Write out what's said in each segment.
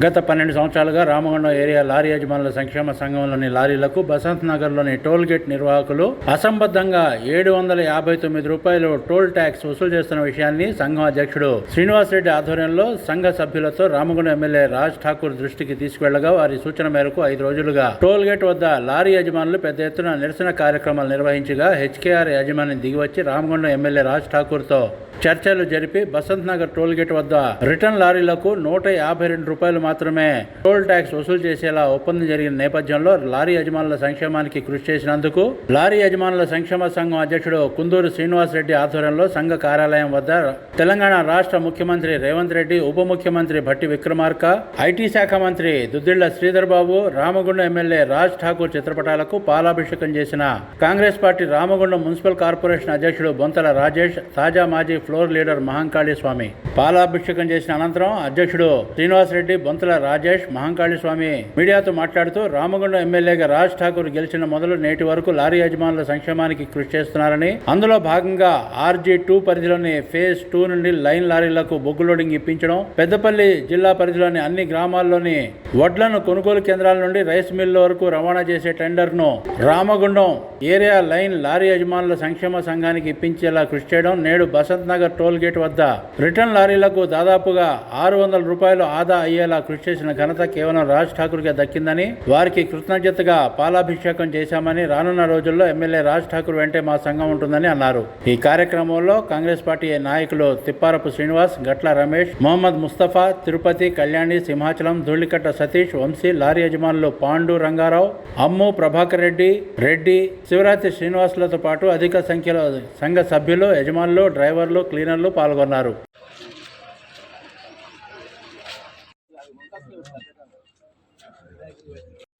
గత పన్నెండు సంవత్సరాలుగా రామగుండం ఏరియా లారీ యజమానుల సంక్షేమ సంఘంలోని లారీలకు బసంత్ నగర్లోని టోల్ గేట్ నిర్వాహకులు అసంబద్ధంగా ఏడు వందల యాభై తొమ్మిది రూపాయలు టోల్ ట్యాక్స్ వసూలు చేస్తున్న విషయాన్ని సంఘం అధ్యక్షుడు శ్రీనివాసరెడ్డి ఆధ్వర్యంలో సంఘ సభ్యులతో రామగుండం ఎమ్మెల్యే రాజ్ ఠాకూర్ దృష్టికి తీసుకువెళ్ళగా వారి సూచన మేరకు ఐదు రోజులుగా టోల్ గేట్ వద్ద లారీ యజమానులు పెద్ద ఎత్తున నిరసన కార్యక్రమాలు నిర్వహించగా హెచ్కేఆర్ యజమాని దిగివచ్చి రామగుండం ఎమ్మెల్యే రాజ్ ఠాకూర్తో చర్చలు జరిపి బసంత్ నగర్ టోల్ గేట్ వద్ద రిటర్న్ లారీలకు నూట యాభై రెండు రూపాయలు మాత్రమే టోల్ ట్యాక్స్ వసూలు చేసేలా ఒప్పందం జరిగిన నేపథ్యంలో లారీ యజమానుల సంక్షేమానికి కృషి చేసినందుకు లారీ యజమానుల సంక్షేమ సంఘం అధ్యక్షుడు కుందూరు శ్రీనివాస్ రెడ్డి ఆధ్వర్యంలో సంఘ కార్యాలయం వద్ద తెలంగాణ రాష్ట్ర ముఖ్యమంత్రి రేవంత్ రెడ్డి ఉప ముఖ్యమంత్రి భట్టి విక్రమార్క ఐటీ శాఖ మంత్రి దుద్దిళ్ళ శ్రీధర్ బాబు రామగుండం ఎమ్మెల్యే రాజ్ ఠాకూర్ చిత్రపటాలకు పాలాభిషేకం చేసిన Congress party Ramagundam municipal corporation అధ్యక్షుడు బొంతల రాజేష్ తాజా మాజీ ఫ్లోర్ లీడర్ మహంకాళీ స్వామి పాలాభిషేకం చేసిన అనంతరం అధ్యక్షుడు శ్రీనివాస్ రెడ్డి బొంతల రాజేష్ మహంకాళి స్వామి మీడియాతో మాట్లాడుతూ రామగుండం ఎమ్మెల్యేగా రాజ్ ఠాకూర్ గెలిచిన మొదలు నేటి వరకు లారీ యజమానుల సంక్షేమానికి కృషి చేస్తున్నారని అందులో భాగంగా ఆర్జీ టూ పరిధిలోని ఫేజ్ టూ నుండి లైన్ లారీలకు బొగ్గు లోడింగ్ ఇప్పించడం పెద్దపల్లి జిల్లా పరిధిలోని అన్ని గ్రామాల్లోని వడ్లను కొనుగోలు కేంద్రాల నుండి రైస్ మిల్ల వరకు రవాణా చేసే టెండర్ను రామగుండం ఏరియా లైన్ లారీ యజమానుల సంక్షేమ సంఘానికి ఇప్పించేలా కృషి చేయడం నేడు బసంత్ నగర్ టోల్ గేట్ వద్ద రిటర్న్ లారీలకు దాదాపుగా ఆరు వందల రూపాయలు ఆదా అయ్యేలా కృషి చేసిన ఘనత కేవలం రాజ్ ఠాకూర్కే దక్కిందని వారికి కృతజ్ఞతగా పాలాభిషేకం చేశామని రానున్న రోజుల్లో ఎమ్మెల్యే రాజ్ ఠాకూర్ వెంటే మా సంఘం ఉంటుందని అన్నారు. ఈ కార్యక్రమంలో కాంగ్రెస్ పార్టీ నాయకులు తిప్పారపు శ్రీనివాస్ గట్ల రమేష్ మొహమ్మద్ ముస్తఫా తిరుపతి కళ్యాణి సింహాచలం ధూళికట్ట సతీష్ వంశీ లారీ యజమానులు పాండు రంగారావు అమ్ము ప్రభాకర్ రెడ్డి రెడ్డి శివరాత్రి శ్రీనివాసులతో పాటు అధిక సంఖ్యలో సంఘ సభ్యులు యజమానులు డ్రైవర్లు క్లీనర్లు పాల్గొన్నారు.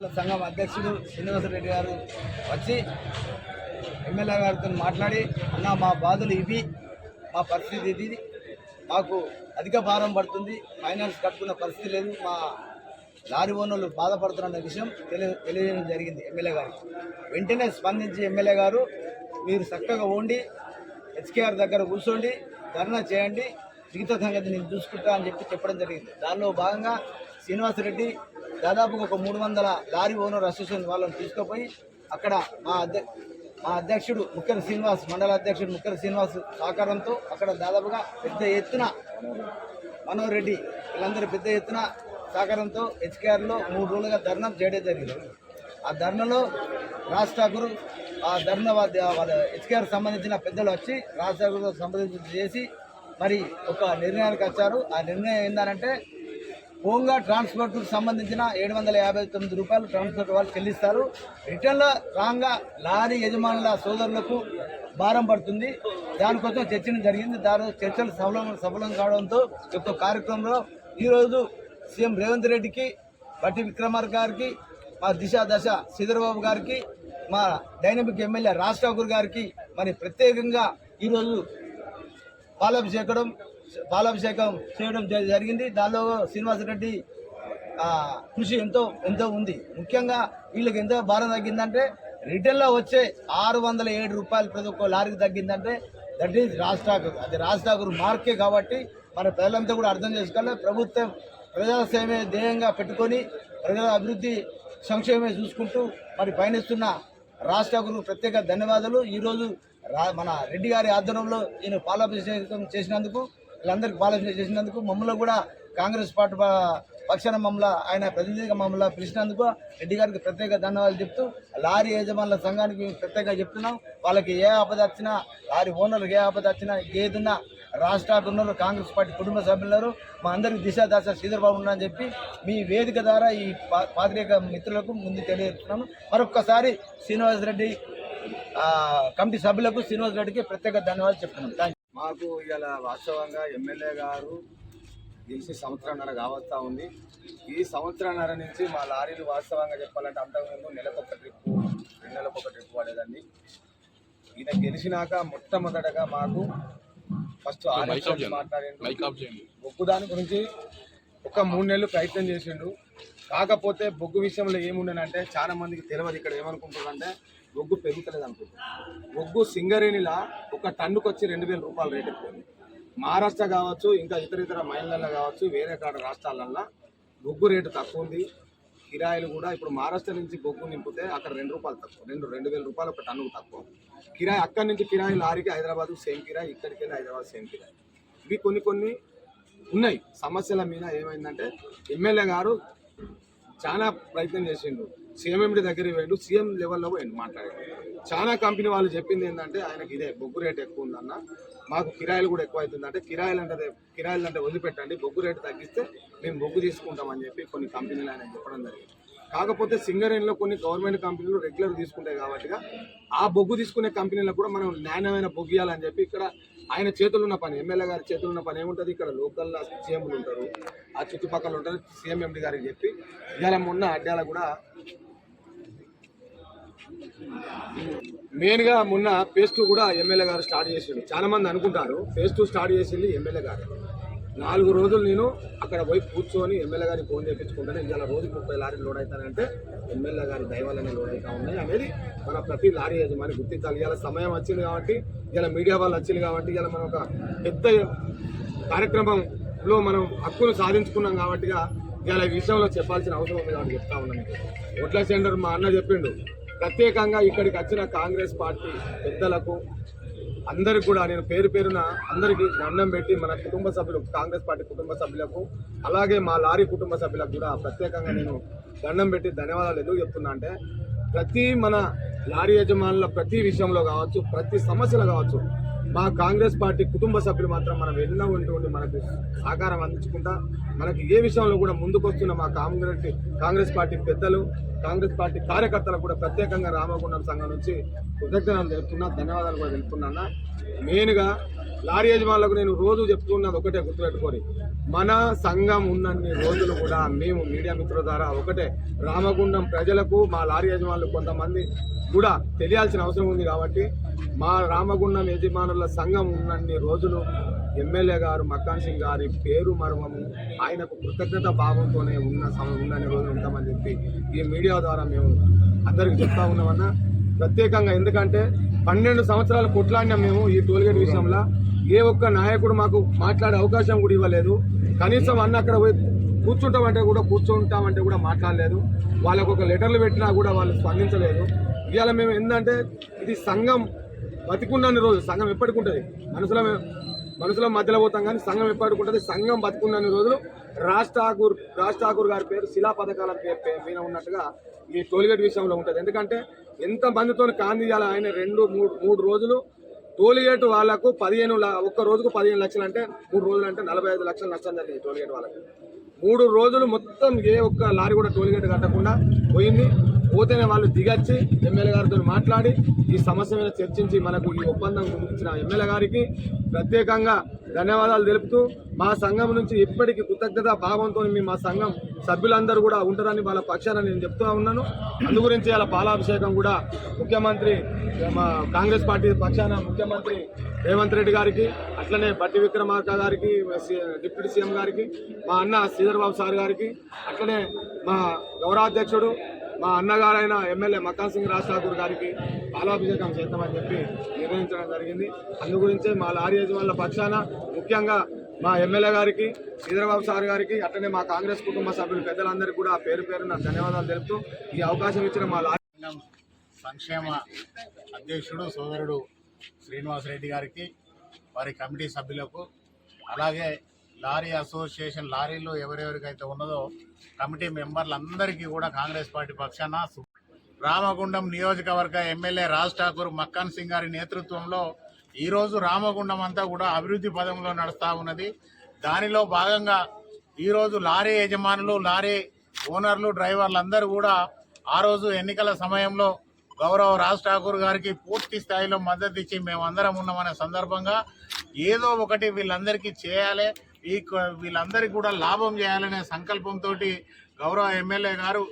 సంఘం అధ్యక్షుడు శ్రీనివాసరెడ్డి గారు వచ్చి ఎమ్మెల్యే గారితో మాట్లాడి అన్న మా బాధలు ఇవి మా పరిస్థితి ఇది మాకు అధిక భారం పడుతుంది ఫైనాన్స్ కట్టుకున్న పరిస్థితి లేదు మా లారీ ఓనర్లు బాధపడుతున్న విషయం తెలియ తెలియజేయడం జరిగింది ఎమ్మెల్యే గారికి. వెంటనే స్పందించి ఎమ్మెల్యే గారు మీరు చక్కగా ఉండి హెచ్కేఆర్ దగ్గర కూర్చోండి ధర్నా చేయండి మిగతా సంగతి నేను చూసుకుంటా అని చెప్పి చెప్పడం జరిగింది. దానిలో భాగంగా శ్రీనివాసరెడ్డి దాదాపుగా ఒక మూడు వందల లారీ ఓనర్ అసోసియేషన్ వాళ్ళని తీసుకుపోయి అక్కడ మా అధ్య మా అధ్యక్షుడు ముఖ్య శ్రీనివాస్ మండల అధ్యక్షుడు ముఖ్య శ్రీనివాస్ సహకారంతో అక్కడ దాదాపుగా పెద్ద ఎత్తున మనోహర్ రెడ్డి వీళ్ళందరూ పెద్ద ఎత్తున సహకారంతో హెచ్కేఆర్లో మూడు రోజులుగా ధర్నా చేయడం జరిగింది. ఆ ధర్నలో రాజ్ ఠాకూర్ ఆ ధర్నా వాళ్ళ వాళ్ళ హెచ్కేఆర్ సంబంధించిన పెద్దలు వచ్చి రాజ్ ఠాకూర్తో సంప్రదించి చేసి మరి ఒక నిర్ణయానికి వచ్చారు. ఆ నిర్ణయం ఏంటంటే హోంగా ట్రాన్స్పోర్ట్కు సంబంధించిన ఏడు వందల యాభై తొమ్మిది రూపాయలు ట్రాన్స్పోర్ట్ వాళ్ళు చెల్లిస్తారు. రిటర్న్లో రాగా లారీ యజమానుల సోదరులకు భారం పడుతుంది. దానికోసం చర్చలు జరిగింది. దాని చర్చలు సఫలం సఫలం కావడంతో ఒక యొక్క కార్యక్రమంలో ఈరోజు సీఎం రేవంత్ రెడ్డికి బట్టి విక్రమార్ గారికి మా దిశ దశ శ్రీధరబాబు గారికి మా డైనమిక్ ఎమ్మెల్యే రాజ్ ఠాకూర్ గారికి మరి ప్రత్యేకంగా ఈరోజు పాలాభిషేకడం పాలాభిషేకం చేయడం జ- జరిగింది. దానిలో శ్రీనివాసరెడ్డి రెడ్డి కృషి ఎంతో ఎంతో ఉంది. ముఖ్యంగా వీళ్ళకి ఎంతో భారం తగ్గిందంటే రిటర్న్లో వచ్చే ఆరు వందల ఏడు రూపాయలు ప్రతి ఒక్క లారీకి తగ్గిందంటే దట్ ఈజ్ రాజ్ ఠాకూర్ అది రాజ్ ఠాకూర్ మార్కే కాబట్టి మన ప్రజలంతా కూడా అర్థం చేసుకోవాలి. ప్రభుత్వం ప్రజాసేమే ధ్యేయంగా పెట్టుకొని ప్రజల అభివృద్ధి సంక్షేమమే చూసుకుంటూ మరి పయనిస్తున్న రాజ్ ఠాకూర్ ప్రత్యేక ధన్యవాదాలు. ఈరోజు రా మన రెడ్డి గారి ఆధ్వర్యంలో ఈయన పాలాభిషేకం చేసినందుకు వీళ్ళందరికీ పాలసీ చేసినందుకు మమ్మల్ని కూడా కాంగ్రెస్ పార్టీ పక్షాన మమ్మల్ని ఆయన ప్రతినిధిగా మమ్మల్ని పిలిచినందుకు రెడ్డి గారికి ప్రత్యేక ధన్యవాదాలు చెప్తూ లారీ యజమానుల సంఘానికి మేము ప్రత్యేకంగా చెప్తున్నాం. వాళ్ళకి ఏ ఆపద వచ్చినా లారీ ఓనర్లకు ఏ ఆపద వచ్చినా ఏదున్నా రాష్ట్ర ఉన్నారు కాంగ్రెస్ పార్టీ కుటుంబ సభ్యులు మా అందరికి దిశ దశ శ్రీధర్బాబు ఉన్నారని చెప్పి మీ వేదిక ద్వారా ఈ పా- పాత్రిక మిత్రులకు ముందు తెలియజేస్తున్నాను. మరొక్కసారి శ్రీనివాస్ రెడ్డి కమిటీ సభ్యులకు శ్రీనివాసరెడ్డికి ప్రత్యేక ధన్యవాదాలు చెప్తున్నాను. థ్యాంక్ మాకు ఇవాళ వాస్తవంగా ఎమ్మెల్యే గారు గెలిచి సంవత్సరంన్నర కావస్తా ఉంది. ఈ సంవత్సరంన్నర నుంచి మా లారీలు వాస్తవంగా చెప్పాలంటే అంతకుముందు నెలకొక ట్రిప్పు రెండు నెలల ఉపయోగపడేదండి ఈయన గెలిచినాక మొట్టమొదటగా మాకు ఫస్ట్ మాట్లాడిండు బొగ్గు దాని గురించి ఒక మూడు నెలలు ప్రయత్నం చేసిండు. కాకపోతే బొగ్గు విషయంలో ఏముండనంటే చాలా మందికి తెలియదు ఇక్కడ ఏమనుకుంటారంటే బొగ్గు పెరుగుతలేదు అనుకుంటారు బొగ్గు సింగరేణిలా ఒక టన్నుకు వచ్చి రెండు వేల రూపాయలు రేటు ఎక్కువ మహారాష్ట్ర కావచ్చు ఇంకా ఇతర ఇతర మైన్లలో కావచ్చు వేరే కాడ రాష్ట్రాలల్లో బొగ్గు రేటు తక్కువ ఉంది. కిరాయిలు కూడా ఇప్పుడు మహారాష్ట్ర నుంచి బొగ్గు నింపితే అక్కడ రెండు రూపాయలు తక్కువ రెండు రెండు వేల రూపాయలు ఒక టన్నుకు తక్కువ. కిరాయి అక్కడి నుంచి కిరాయి లారీకి హైదరాబాద్ సేమ్ కిరాయి ఇక్కడికి వెళ్ళి హైదరాబాద్ సేమ్ కిరాయి. ఇవి కొన్ని కొన్ని ఉన్నాయి. సమస్యల మీద ఏమైందంటే ఎమ్మెల్యే గారు చాలా ప్రయత్నం చేసిండు. సీఎం ఎండి దగ్గరికి పోయిండు సీఎం లెవెల్లో పోయిండు మాట్లాడాడు చాలా కంపెనీ వాళ్ళు చెప్పింది ఏంటంటే ఆయనకి ఇదే బొగ్గు రేట్ ఎక్కువ ఉందన్న. మాకు కిరాయిలు కూడా ఎక్కువ అవుతుందంటే కిరాయిలు అంటే కిరాయిలు అంటే వదిలిపెట్టండి బొగ్గు రేటు తగ్గిస్తే మేము బొగ్గు తీసుకుంటామని చెప్పి కొన్ని కంపెనీలు ఆయన చెప్పడం జరిగింది. కాకపోతే సింగరేణిలో కొన్ని గవర్నమెంట్ కంపెనీలు రెగ్యులర్ తీసుకుంటాయి కాబట్టి ఆ బొగ్గు తీసుకునే కంపెనీలకు కూడా మనం నాణ్యమైన బొగ్గు ఇవ్వాలని చెప్పి ఇక్కడ ఆయన చేతులు ఉన్న పని ఎమ్మెల్యే గారి చేతులు ఉన్న పని ఏముంటుంది? ఇక్కడ లోకల్ సీఎంలు ఉంటారు ఆ చుట్టుపక్కల ఉంటారు సీఎం ఎండి గారికి చెప్పి ఇవాళ మొన్న అడ్డాల కూడా మెయిన్గా మొన్న ఫేజ్ టూ కూడా ఎమ్మెల్యే గారు స్టార్ట్ చేసిండు. చాలా మంది అనుకుంటారు ఫేజ్ టూ స్టార్ట్ చేసింది ఎమ్మెల్యే గారు. నాలుగు రోజులు నేను అక్కడ పోయి కూర్చొని ఎమ్మెల్యే గారికి ఫోన్ చేయించుకుంటాను ఇవాళ రోజు ముప్పై లారీలు లోడ్ అవుతానంటే ఎమ్మెల్యే గారి దైవాలనే లోడ్ అవుతా ఉన్నాయి అనేది మన ప్రతి లారీ యజమాని గుర్తించాలి. ఇవాళ సమయం వచ్చింది కాబట్టి ఇలా మీడియా వాళ్ళు వచ్చింది కాబట్టి ఇలా మనం ఒక పెద్ద కార్యక్రమంలో మనం హక్కును సాధించుకున్నాం కాబట్టి ఇలా ఈ విషయంలో చెప్పాల్సిన అవసరం ఉంది కాబట్టి చెప్తా ఉన్నాను. ఓట్ల సెంటర్ మా అన్న చెప్పిండు ప్రత్యేకంగా ఇక్కడికి వచ్చిన కాంగ్రెస్ పార్టీ పెద్దలకు అందరికి కూడా నేను పేరు పేరున అందరికీ దండం పెట్టి మన కుటుంబ సభ్యులు కాంగ్రెస్ పార్టీ కుటుంబ సభ్యులకు అలాగే మా లారీ కుటుంబ సభ్యులకు కూడా ప్రత్యేకంగా నేను దండం పెట్టి ధన్యవాదాలు ఎందుకు చెప్తున్నా అంటే ప్రతి మన లారీ యజమానుల ప్రతి విషయంలో కావచ్చు ప్రతి సమస్యలో కావచ్చు మా కాంగ్రెస్ పార్టీ కుటుంబ సభ్యులు మాత్రం మనం ఎన్నో ఉంటూ ఉండి మనకు సహకారం అందించుకుంటా మనకి ఏ విషయంలో కూడా ముందుకొస్తున్న మా కాంగ్రెస్ కాంగ్రెస్ పార్టీ పెద్దలు కాంగ్రెస్ పార్టీ కార్యకర్తలకు కూడా ప్రత్యేకంగా రామగుండం సంఘం నుంచి కృతజ్ఞతలు తెలుపుతున్నా ధన్యవాదాలు కూడా తెలుపుతున్నా మెయిన్గా లారీ యజమానులకు నేను రోజు చెప్తున్నది ఒకటే గుర్తుపెట్టుకొని మన సంఘం ఉన్నన్ని రోజులు కూడా మేము మీడియా మిత్రుల ద్వారా ఒకటే. రామగుండం ప్రజలకు మా లారీ యజమానులు కొంతమంది కూడా తెలియాల్సిన అవసరం ఉంది కాబట్టి మా రామగుండం యజమానుల సంఘం ఉన్నన్ని రోజులు ఎమ్మెల్యే గారు మక్కాన్ సింగ్ గారి పేరు మర్మము ఆయనకు కృతజ్ఞత భావంతోనే ఉన్న సమయం ఉన్నన్ని రోజులు ఉంటామని చెప్పి ఈ మీడియా ద్వారా మేము అందరికి చెప్తా ఉన్నామన్నా. ప్రత్యేకంగా ఎందుకంటే పన్నెండు సంవత్సరాలు కొట్లాడినాం మేము ఈ టోల్గేట్ విషయంలో ఏ ఒక్క నాయకుడు మాకు మాట్లాడే అవకాశం కూడా ఇవ్వలేదు. కనీసం అన్న అక్కడ పోయి కూర్చుంటామంటే కూడా కూర్చుంటామంటే కూడా మాట్లాడలేదు. వాళ్ళకు ఒక లెటర్లు పెట్టినా కూడా వాళ్ళు స్పందించలేదు. ఇవాళ మేము ఏంటంటే ఇది సంఘం బతికున్నన్ని రోజు. సంఘం ఎప్పటికి ఉంటుంది మనసులో మనుషుల మధ్యలో పోతాం కానీ సంఘం ఎప్పటికి ఉంటుంది సంఘం బతుకున్నన్ని రోజులు. రాజ్ ఠాకూర్ రాజ్ ఠాకూర్ గారి పేరు శిలా పథకాల మీద ఉన్నట్టుగా ఈ టోల్గేట్ విషయంలో ఉంటుంది. ఎందుకంటే ఎంత మందితో కాందియాల ఆయన రెండు మూడు మూడు రోజులు. టోల్గేట్ వాళ్ళకు పదిహేను ఒక్క రోజుకు పదిహేను లక్షలు అంటే మూడు రోజులు అంటే నలభై ఐదు లక్షలు నష్టం జరిగింది టోల్గేట్ వాళ్ళకి. మూడు రోజులు మొత్తం ఏ ఒక్క లారీ కూడా టోల్గేట్ కట్టకుండా పోయింది. పోతేనే వాళ్ళు దిగచ్చి ఎమ్మెల్యే గారితో మాట్లాడి ఈ సమస్య మీద చర్చించి మనకు ఈ ఒప్పందం ఇచ్చిన ఎమ్మెల్యే గారికి ప్రత్యేకంగా ధన్యవాదాలు తెలుపుతూ మా సంఘం నుంచి ఇప్పటికీ కృతజ్ఞత భావంతో మీ మా సంఘం సభ్యులందరూ కూడా ఉంటారని వాళ్ళ పక్షాన నేను చెప్తూ ఉన్నాను. అందు గురించి అలా పాలాభిషేకం కూడా ముఖ్యమంత్రి మా కాంగ్రెస్ పార్టీ పక్షాన ముఖ్యమంత్రి రేవంత్ రెడ్డి గారికి అట్లనే బట్టి విక్రమార్క గారికి డిప్యూటీ సీఎం గారికి మా అన్న శ్రీధర్ బాబు సార్ గారికి అట్లనే మా గౌరవాధ్యక్షుడు మా అన్నగారైన ఎమ్మెల్యే మకాన్ సింగ్ రాజ్ ఠాకూర్ గారికి పాలాభిషేకం చేద్దామని చెప్పి నిర్ణయించడం జరిగింది. అందు గురించే మా లారీ యజమానుల పక్షాన ముఖ్యంగా మా ఎమ్మెల్యే గారికి శ్రీధరబాబు సార్ గారికి అట్లనే మా కాంగ్రెస్ కుటుంబ సభ్యులు పెద్దలందరికీ కూడా పేరు పేరున ధన్యవాదాలు తెలుపుతూ ఈ అవకాశం ఇచ్చిన మా లారీ సంక్షేమ అధ్యక్షుడు సోదరుడు శ్రీనివాసరెడ్డి గారికి వారి కమిటీ సభ్యులకు అలాగే లారీ అసోసియేషన్ లారీలు ఎవరెవరికైతే ఉన్నదో కమిటీ మెంబర్లందరికీ కూడా కాంగ్రెస్ పార్టీ పక్షాన రామగుండం నియోజకవర్గ ఎమ్మెల్యే రాజ్ ఠాకూర్ మక్కాన్ సింగ్ గారి నేతృత్వంలో ఈరోజు రామగుండం అంతా కూడా అభివృద్ధి పదంలో నడుస్తూ ఉన్నది. దానిలో భాగంగా ఈరోజు లారీ యజమానులు లారీ ఓనర్లు డ్రైవర్లు అందరూ కూడా ఆ రోజు ఎన్నికల సమయంలో గౌరవ రాజ్ ఠాకూర్ గారికి పూర్తి స్థాయిలో మద్దతు ఇచ్చి మేమందరం ఉన్నామనే సందర్భంగా ఏదో ఒకటి వీళ్ళందరికీ చేయాలి. ఈ క- వీళ్ళందరికీ కూడా లాభం చేయాలనే సంకల్పంతో గౌరవ ఎమ్మెల్యే గారు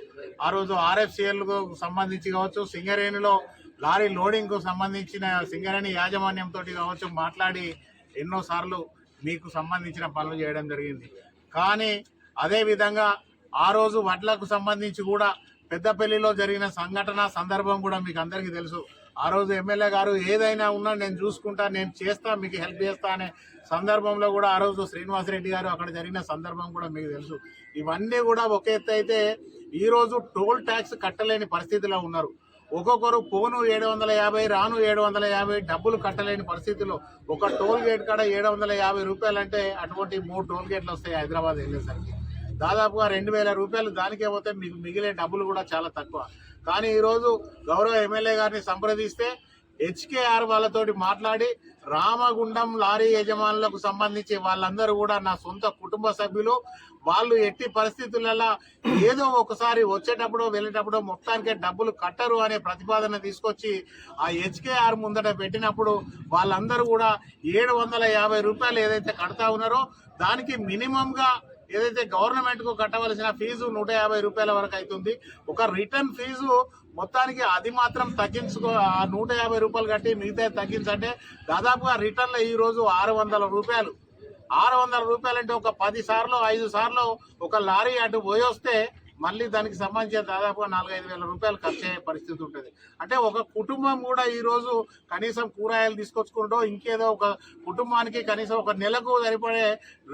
ఆ రోజు ఆర్ఎఫ్సిఎల్కు సంబంధించి కావచ్చు సింగరేణిలో లారీ లోడింగ్కు సంబంధించిన సింగరేణి యాజమాన్యంతో కావచ్చు మాట్లాడి ఎన్నోసార్లు మీకు సంబంధించిన పనులు చేయడం జరిగింది. కానీ అదేవిధంగా ఆ రోజు వడ్లకు సంబంధించి కూడా పెద్దపల్లిలో జరిగిన సంఘటన సందర్భం కూడా మీకు అందరికీ తెలుసు. ఆ రోజు ఎమ్మెల్యే గారు ఏదైనా ఉన్నా నేను చూసుకుంటా నేను చేస్తా మీకు హెల్ప్ చేస్తా అనే సందర్భంలో కూడా ఆ రోజు శ్రీనివాసరెడ్డి గారు అక్కడ జరిగిన సందర్భం కూడా మీకు తెలుసు. ఇవన్నీ కూడా ఒక ఎత్తు అయితే ఈరోజు టోల్ ట్యాక్స్ కట్టలేని పరిస్థితిలో ఉన్నారు. ఒక్కొక్కరు పోను ఏడు వందల యాభై రాను ఏడు వందల యాభై డబ్బులు కట్టలేని పరిస్థితిలో ఒక టోల్ గేట్ కాడ ఏడు వందల యాభై రూపాయలు అంటే అటువంటి మూడు టోల్ గేట్లు వస్తాయి హైదరాబాద్ వెళ్ళేసరికి. దాదాపుగా రెండు వేల రూపాయలు దానికే పోతే మీకు మిగిలే డబ్బులు కూడా చాలా తక్కువ. కానీ ఈరోజు గౌరవ ఎమ్మెల్యే గారిని సంప్రదిస్తే హెచ్కేఆర్ వాళ్ళతోటి మాట్లాడి రామగుండం లారీ యజమానులకు సంబంధించి వాళ్ళందరూ కూడా నా సొంత కుటుంబ సభ్యులు వాళ్ళు ఎట్టి పరిస్థితులలో ఏదో ఒకసారి వచ్చేటప్పుడు వెళ్ళేటప్పుడు మొత్తానికే డబ్బులు కట్టరు అనే ప్రతిపాదన తీసుకొచ్చి ఆ హెచ్కేఆర్ ముందట పెట్టినప్పుడు వాళ్ళందరూ కూడా ఏడు వందల యాభై రూపాయలు ఏదైతే కడతా ఉన్నారో దానికి మినిమంగా ఏదైతే గవర్నమెంట్కు కట్టవలసిన ఫీజు నూట యాభై రూపాయల వరకు అవుతుంది ఒక రిటర్న్ ఫీజు మొత్తానికి అది మాత్రం తగ్గించుకో ఆ నూట యాభై రూపాయలు కట్టి మిగతా తగ్గించంటే దాదాపుగా రిటర్న్లో ఈ రోజు ఆరు వందల రూపాయలు. ఆరు వందల రూపాయలు అంటే ఒక పది సార్లు ఐదు సార్లు ఒక లారీ అటు పోయి వస్తే మళ్ళీ దానికి సంబంధించిన దాదాపుగా నాలుగైదు వేల రూపాయలు ఖర్చు అయ్యే పరిస్థితి ఉంటుంది. అంటే ఒక కుటుంబం కూడా ఈరోజు కనీసం కూరగాయలు తీసుకొచ్చుకుంటూ ఇంకేదో ఒక కుటుంబానికి కనీసం ఒక నెలకు సరిపడే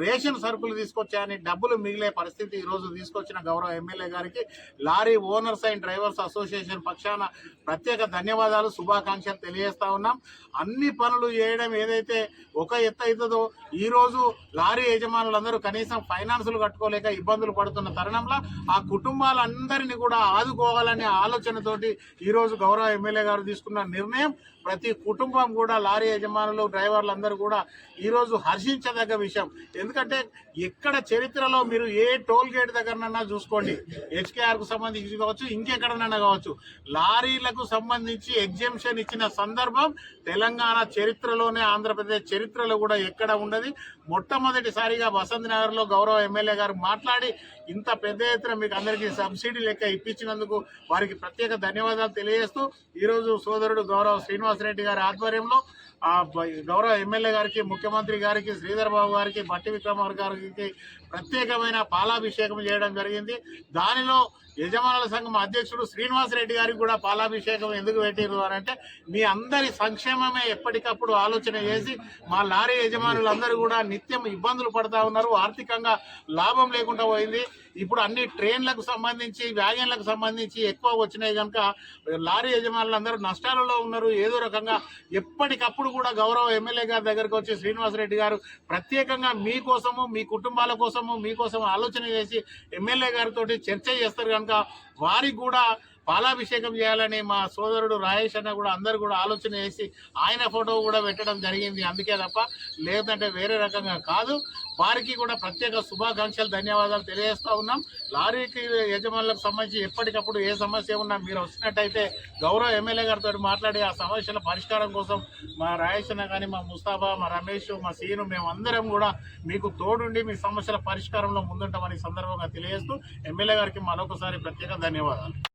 రేషన్ సరుకులు తీసుకొచ్చాయని డబ్బులు మిగిలే పరిస్థితి ఈరోజు తీసుకొచ్చిన గౌరవ ఎమ్మెల్యే గారికి. Lorry owners and drivers association పక్షాన ప్రత్యేక ధన్యవాదాలు శుభాకాంక్షలు తెలియజేస్తా ఉన్నాం. అన్ని పనులు చేయడం ఏదైతే ఒక ఎత్తు అవుతుందో ఈరోజు లారీ యజమానులందరూ కనీసం ఫైనాన్సులు కట్టుకోలేక ఇబ్బందులు పడుతున్న తరుణంలో ఆ కుటుంబాలందరినీ కూడా ఆదుకోవాలనే ఆలోచనతోటి ఈరోజు గౌరవ ఎమ్మెల్యే గారు తీసుకున్న నిర్ణయం ప్రతి కుటుంబం కూడా లారీ యజమానులు డ్రైవర్లు అందరూ కూడా ఈరోజు హర్షించదగ్గ విషయం. ఎందుకంటే ఎక్కడ చరిత్రలో మీరు ఏ టోల్ గేట్ దగ్గరనన్నా చూసుకోండి. హెచ్కేఆర్కు సంబంధించి కావచ్చు ఇంకెక్కడనన్నా కావచ్చు లారీలకు సంబంధించి ఎగ్జిబిషన్ ఇచ్చిన సందర్భం తెలంగాణ చరిత్రలోనే ఆంధ్రప్రదేశ్ చరిత్రలో కూడా ఎక్కడ ఉండదు. మొట్టమొదటిసారిగా వసంత్ నగర్లో గౌరవ ఎమ్మెల్యే గారు మాట్లాడి ఇంత పెద్ద ఎత్తున మీకు అందరికీ సబ్సిడీ లెక్క ఇప్పించినందుకు వారికి ప్రత్యేక ధన్యవాదాలు తెలియజేస్తూ ఈరోజు సోదరుడు గౌరవ శ్రీనివాస్ శ్రీనివాసరెడ్డి గారి ఆధ్వర్యంలో ఆ గౌరవ ఎమ్మెల్యే గారికి ముఖ్యమంత్రి గారికి శ్రీధర్ బాబు గారికి బట్టి విక్రమార్ గారికి ప్రత్యేకమైన పాలాభిషేకం చేయడం జరిగింది. దానిలో యజమానుల సంఘం అధ్యక్షుడు శ్రీనివాసరెడ్డి గారికి కూడా పాలాభిషేకం ఎందుకు పెట్టిరు అని అంటే మీ అందరి సంక్షేమమే ఎప్పటికప్పుడు ఆలోచన చేసి మా లారీ యజమానులందరూ కూడా నిత్యం ఇబ్బందులు పడతా ఉన్నారు ఆర్థికంగా లాభం లేకుండా పోయింది. ఇప్పుడు అన్ని ట్రైన్లకు సంబంధించి వ్యాగన్లకు సంబంధించి ఎక్కువ వచ్చినాయి కనుక లారీ యజమానులందరూ నష్టాలలో ఉన్నారు. ఏదో రకంగా ఎప్పటికప్పుడు కూడా గౌరవ ఎమ్మెల్యే గారి దగ్గరకు వచ్చి శ్రీనివాసరెడ్డి గారు ప్రత్యేకంగా మీకోసము మీ కుటుంబాల కోసము మీకోసం ఆలోచన చేసి ఎమ్మెల్యే గారితో చర్చ చేస్తారు కనుక వారికి కూడా పాలాభిషేకం చేయాలని మా సోదరుడు రాజేష్ అన్న కూడా అందరు కూడా ఆలోచన చేసి ఆయన ఫోటో కూడా పెట్టడం జరిగింది. అందుకే తప్ప లేదంటే వేరే రకంగా కాదు. వారికి కూడా ప్రత్యేక శుభాకాంక్షలు ధన్యవాదాలు తెలియజేస్తూ ఉన్నాం. లారీకి యజమానులకు సంబంధించి ఎప్పటికప్పుడు ఏ సమస్య ఉన్నా మీరు వచ్చినట్టయితే గౌరవ ఎమ్మెల్యే గారితో మాట్లాడి ఆ సమస్యల పరిష్కారం కోసం మా రాయేష్ అన్న కానీ మా ముస్తాఫా మా రమేష్ మా సీను మేము అందరం కూడా మీకు తోడుండి మీ సమస్యల పరిష్కారంలో ముందుంటామని సందర్భంగా తెలియజేస్తూ ఎమ్మెల్యే గారికి మరొకసారి ప్రత్యేక ధన్యవాదాలు.